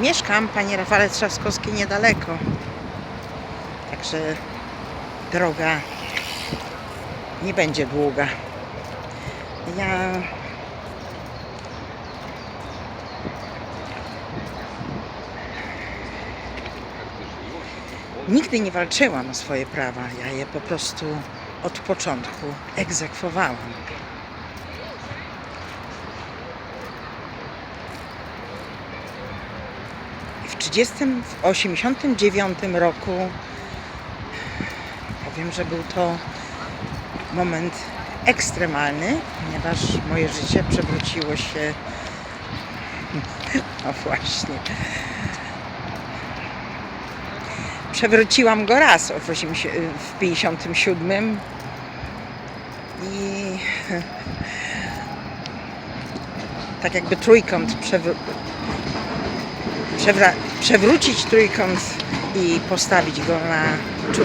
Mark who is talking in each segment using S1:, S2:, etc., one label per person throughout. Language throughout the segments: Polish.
S1: Mieszkam, panie Rafale Trzaskowski, niedaleko. Także droga nie będzie długa. Ja nigdy nie walczyłam o swoje prawa. Ja je po prostu od początku egzekwowałam. I w 30, w 89 roku. Powiem, że był to moment ekstremalny, ponieważ moje życie przewróciło się. No właśnie. Przewróciłam go raz w, 80, w 57 i tak jakby trójkąt przewr- przewra- przewrócić trójkąt i postawić go na czu-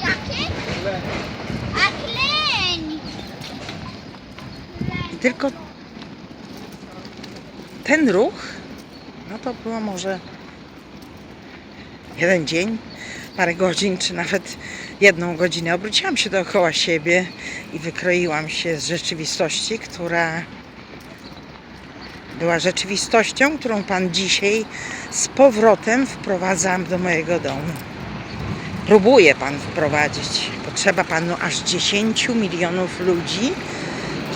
S2: Jakie? A kleń!
S1: Tylko ten ruch, no to było może jeden dzień, parę godzin, czy nawet jedną godzinę. Obróciłam się dookoła siebie i wykroiłam się z rzeczywistości, która była rzeczywistością, którą Pan dzisiaj z powrotem wprowadza do mojego domu. Próbuje Pan wprowadzić. Potrzeba Panu aż 10 milionów ludzi,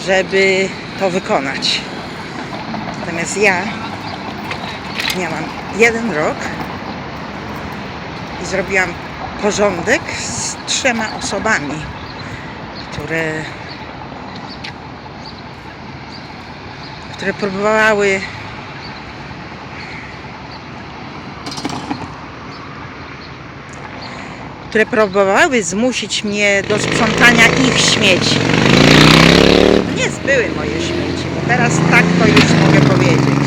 S1: żeby to wykonać. Natomiast ja miałam jeden rok i zrobiłam porządek z trzema osobami, które, które próbowały które próbowały zmusić mnie do sprzątania ich śmieci. Nie były moje śmieci, bo teraz tak to już mogę powiedzieć.